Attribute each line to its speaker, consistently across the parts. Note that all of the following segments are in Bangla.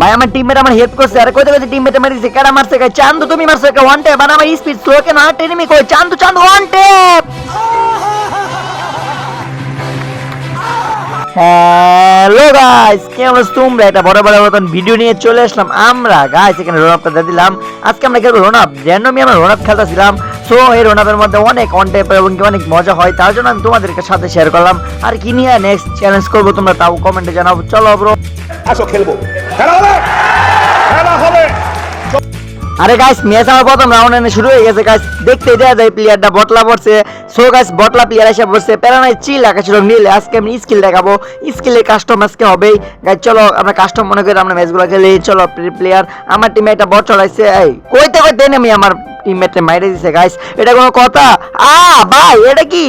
Speaker 1: ভাই, আমার টিমমেট আমার হেল্প করছে। আরে কইতে কইতে টিমমেট মারিছে কেডা মারছে গাই চান্দু তুমি মারছো কে? ওয়ান ট্যাপ আর আমার স্পিড স্লো কেন আর টেনিমি কই? Chandu Chandu one tap hello guys কেমন আছো তোমরা? এটা বড় বড় মতন ভিডিও নিয়ে চলে আসলাম আমরা। গাইস এখানে রোনাপ দিয়ে দিলাম। আজকে আমরা খেলব রোনাপ র্যান্ডমই আমরা রোনাপ খেলতেছিলাম। সো এই রোনাপের মধ্যে অনেক অন টাইপ এবং কি অনেক মজা হয়। তার জন্য আমি তোমাদেরকে সাথে শেয়ার করলাম। আর কি নিয়ে নেক্সট চ্যালেঞ্জ করব তোমরা তাও কমেন্টে জানাব। চলো ব্রো
Speaker 2: আসো খেলব। খেলা হবে? খেলা হবে।
Speaker 1: আরে গাইস ম্যাচ আমার প্রথম রাউন্ড এনে শুরু হয়ে গেছে গাইস দেখতে দেয়া যায় প্লেয়ারটা বটলা পড়ছে। সো গাইস বটলা প্লেয়ার এসে বসছে প্যারানাই চিল আকাশ রং নীল। আজকে আমি স্কিল দেখাবো। স্কিলে কাস্টম আজকে হবেই গাইস চলো, আমরা কাস্টম মনে করি আমরা ম্যাচগুলো খেলি। চলো প্লেয়ার আমার টিমে একটা বট চলাইছে। এই, কইতে কইতে আমি আমার টিমমেটে মাইরে দিছে গাইস এটা কোনো কথা? আ, ভাই, এটা কি?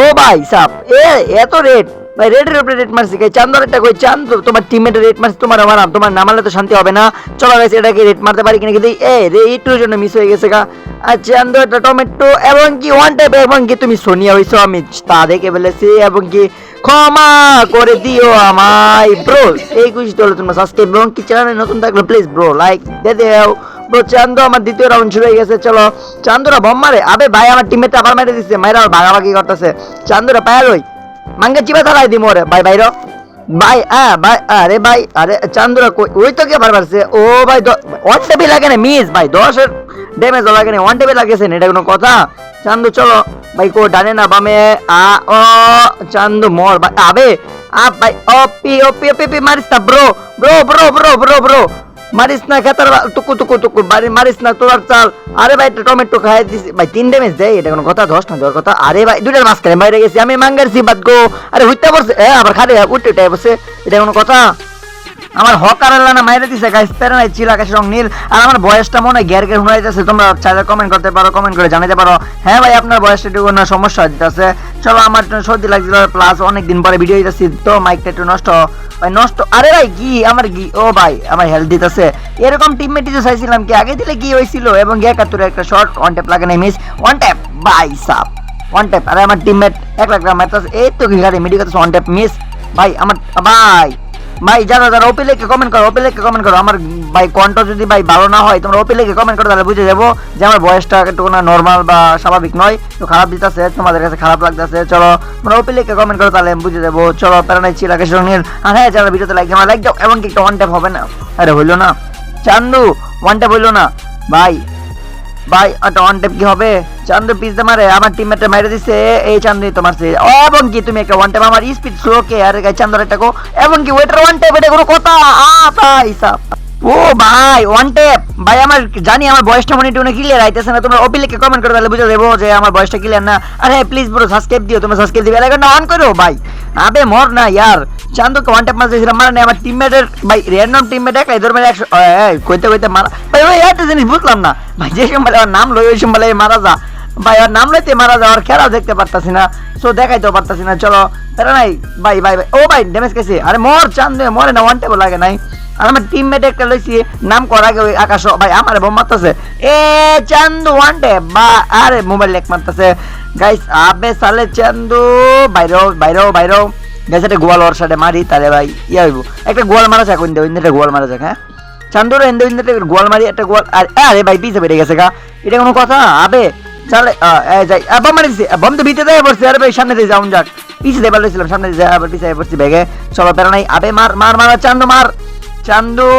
Speaker 1: ও ভাই, সাপ। এ, এত রেট ভাই রেডের উপরে রেট মারছি গাই চান্দর একটা কই? চান্দ, তোমার টিমমেটের রেট মারছি তোমার আমার তোমার নামালে তো শান্তি হবে না। চলো গাইস এটাকে রেট মারতে পারি কিনা কিন্তু এ রে একটুর জন্য মিস হয়ে গেছে গা। আর চান্দ, একটা টমেটো, এবং কি ওয়ান টাইপ এবং কি তুমি সোনিয়া হইছো, আমি তা দেখে ফেলেছি, এবং কি ক্ষমা করে দিও আমায়। ব্রো এই খুশি তোলে তোমরা সাবস্ক্রাইব এবং কি চ্যানেলে নতুন থাকলে প্লিজ ব্রো লাইক দে দেও। ব্রো চান্দু আমার দ্বিতীয় রাউন্ড শুরু হয়ে গেছে, চলো। চান্দুরা বম মারে। আবে ভাই, আমার টিমমেটটা আবার মেরে দিচ্ছে মাইরা ভাগাভাগি করতেছে। চান্দুরা পায়ার ওই মাঙ্গে চিপা ধরাই দিম ওরে, ভাই বাইর ভাই হ্যাঁ ভাই আরে ভাই, আরে, চান্দুরা কই, ওই তো কে বারবার ও, ভাই ওয়ান টেবিল লাগে না, মিস, ভাই, দশের ড্যামেজ লাগে না ওয়ান টেবিল লাগেছে এটা কোনো কথা? চান্দু, চলো। ভাই, কো, ডানে না, বামে, আ, ও, চান্দু, মর, ভাই, আবে, আ, ভাই, ও, পি ও পি ও, পি পি, মারিস না bro bro bro bro bro bro মারিস না, খেতার টুকু টুকু টুকু, বাড়ি মারিস না, তোর চাল। আরে ভাই, একটা টমেটো খাই দিছি। ভাই, তিন ড্যামেজ দেয়, এটা কোনো কথা দশ না দেওয়ার কথা। আরে ভাই দুটার মাঝখানে বাইরে গেছি, আমি মাঙ্গার সি বাদ গো। আরে হইতে পড়ছে। এ, আবার খারে উঠে উঠে বসে। এটা কোনো কথা? আমার হক আর না মাইরে দিছে, গাইস। পেরে নাই, চিল আকাশ রং নীল। আর আমার বয়সটা মনে হয় গ্যার গ্যার শোনাইতেছে তোমরা চাইলে কমেন্ট করতে পারো কমেন্ট করে জানাতে পারো। হ্যাঁ ভাই, আপনার বয়সটা একটু না সমস্যা হইতেছে। চলো, আমার একটু সর্দি লাগছিল প্লাস অনেক দিন পরে ভিডিও দিতেছি, তো মাইকটা একটু নষ্ট। ভাই, নষ্ট। আরে ভাই কি আমার কি ও ভাই, আমার হেলথ দিতেছে। এরকম টিমমেটই যে চাইছিলাম কি, আগে দিলে কি হয়েছিল এবং একাত্তরে একটা শর্ট ওয়ান ট্যাপ লাগে নাই মিস ওয়ান ট্যাপ বাই সাপ। ওয়ান ট্যাপ আরে আমার টিমমেট এক লাখ গ্রাম এই তো medical medical one tap miss ভাই, আমার, ভাই ভাই, যারা যারা ওপি লেখে কমেন্ট করো ওপি লেখে কমেন্ট করো। আমার ভাই কণ্ঠ যদি ভাই ভালো না হয়, তোমরা ওপি লেখে কমেন্ট করো, তাহলে বুঝে যাব যে আমার বয়সটা একটু না নর্মাল বা স্বাভাবিক নয়, তো খারাপ দিতেছে, তোমাদের কাছে খারাপ লাগতেছে। চলো, তোমরা ওপি লেখে কমেন্ট করো, তাহলে বুঝে যাব। চলো প্যারানাই আকাশ রঙের আর হ্যাঁ যারা ভিডিওতে লাইক আমার লাইক দাও এবং কি একটা ওয়ান ট্যাপ হবে না। আরে হইল না। চান্দু ওয়ান ট্যাপ হইল না। ভাই ভাই একটা ওয়ান ট্যাপ কি হবে? চান্দু পিছতে মারে, আমার টিমমেটে মাইরে দিছে। এই চান্দু তোমার সে। এবং কি তুমি একটা ওয়ান ট্যাপ আমার স্পিড স্লো কে আরে চান্দুর একটা কো এবং কি ওয়েটার ওয়ান ট্যাপ এটা কোনো কথা। আ তাই সাপ ও ভাই ওয়ান ট্যাপ ভাই, আমার জানি আমার বয়সটা মনে একটু ক্লিয়ার আইতেছে না, তোমরা ওপিলেকে কমেন্ট করে তাহলে বুঝে দেবো যে আমার বয়সটা ক্লিয়ার না। আরে প্লিজ ব্রো সাবস্ক্রাইব দিও, তোমরা সাবস্ক্রাইব দিবে। লাইকটা অন করো, ভাই। আবে, মর না, ইয়ার। চান্দুকে ওয়ান ট্যাপ মারতেছিলাম মানে আমার টিমমেটের ভাই র্যান্ডম টিমমেট এক এদের মানে একশো কইতে কইতে মারা ভাই, ওই একটা জিনিস বুঝলাম না। ভাই, যে সময় আমার নাম লই, ওই সময় মারা যা। ভাই আর নাম লইতে মারা যা যাওয়ার খেলাও দেখতে পারতাছি না। সো দেখাইতেও পারতাছি না, চলো। তারা নাই, ভাই ভাই ভাই। ও ভাই ড্যামেজ গেছে আরে, মর, চান্দু, মরে না ওয়ান টেবল লাগে নাই। আর আমার টিমমেট একটা লইছি, নাম করা আগে আকাশ ভাই আমার বোম মারতেছে। এ, চান্দু ওয়ান ট্যাপ বা, আরে মোবাইল লেক মারতেছে। গাইস আবে সালে চান্দু, বাইরো বাইরো বাইরো। গাইস একটা গোয়াল ওর সাথে মারি তাহলে ভাই, ইয়া হইব। একটা গোয়াল মারা যাক, ওইন্দে ওইন্দে গোয়াল মারা যাক হ্যাঁ? চান্দুর এন্দে, ওইন্দে গোয়াল মারি, একটা গোয়াল, আর আরে ভাই, পিছে বেড়ে গেছে গা। এটা কোনো কথা? আবে চলে যাই বম মারি দিছে বম তো ভিতরে দেয় পড়ছে, আরে ভাই, সামনে দিয়ে যাউন যাক। পিছে দিয়ে পারছিলাম সামনে দিয়ে আবার পিছে পড়ছি ব্যাগে। চলো বেড়া নাই, আবে, মার মার মার, চান্দু, মার। চান্দু,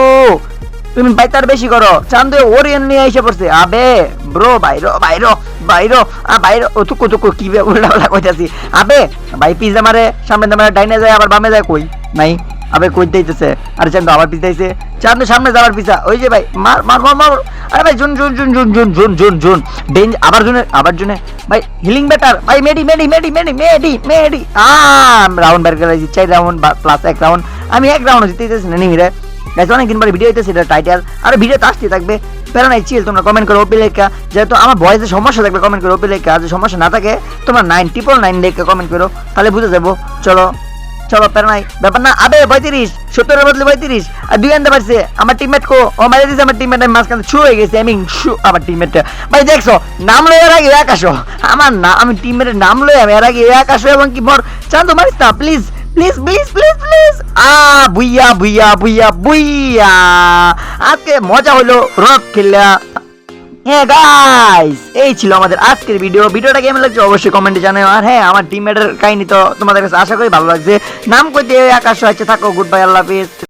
Speaker 1: তুমি বাইতার বেশি করো। চান্দু ওরিয়ন নিয়ে এসে পড়ছে। আবে, ব্রো, বাইরো বাইরো বাইরো, আ, বাইরো, ও তুকু তুকু কি বে, উল্টা উল্টা কইতাছি। আবে, ভাই পিজা মারে সামনে মারে ডাইনে যায়, আবার বামে যায় কই? নাই, আবে কই দিতেছে? আরে চান্দু আবার পিছাইছে চান্দু সামনে যাওয়ার পিছা। ওই যে ভাই, মার মার মার মার। আরে ভাই, জুন জুন জুন জুন জুন জুন জুন জুন। ডেঞ্জ আবার জুনে আবার জুনে। ভাই হিলিং বেটার ভাই মেডি মেডি মেডি মেডি মেডি মেডি আম রাউন্ড বের করে চার রাউন্ড প্লাস এক রাউন্ড আমি এক রাউন্ড জিতেইতেছি না নিমিরে গাইস অনেকদিন পরে ভিডিও হইতেছে, এটা টাইটেল আর ভিডিও আসতে থাকবে। প্যারা নাই চিল তোমরা কমেন্ট করো ওপি লেখা। যেহেতু আমার ভয়েসে সমস্যা থাকলে কমেন্ট করো ওপি লেখা। যদি সমস্যা না থাকে, তোমরা নাইন ট্রিপল নাইন লেখা কমেন্ট করো, তাহলে বুঝে যাব। চলো চলো, প্যারা নাই। ব্যাপার না, আবে, পঁয়ত্রিশ, সত্তরের বদলে পঁয়ত্রিশ। আর দুই আনতে পারছে, আমার টিমমেট কো, ও মারে দিছে, আমার টিমমেট আমি মাঝখানে ছু হয়ে গেছে আমি শু আমার টিমমেটটা ভাই, দেখছ, নাম লয়ে এর আগে এক আসো। আমার না, আমি টিমমেটের নাম লয়ে আমি এর আগে এক আসো, এবং কি মোর চান্দু মারিস না please please please please please a booyah booyah booyah booyah আজকে মজা হলো রক খেলা। হ্যাঁ গাইস এই ছিল আমাদের আজকের ভিডিও ভিডিওটা কেমন লাগছে অবশ্যই কমেন্টে জানাও। আর হ্যাঁ আমার টিমমেটের কাহিনী তো তোমাদের কাছে আশা করি ভালো লাগছে। নাম কইতে আকাশ হয়েছে, থাকো গুড বাই আল্লাহ হাফিজ।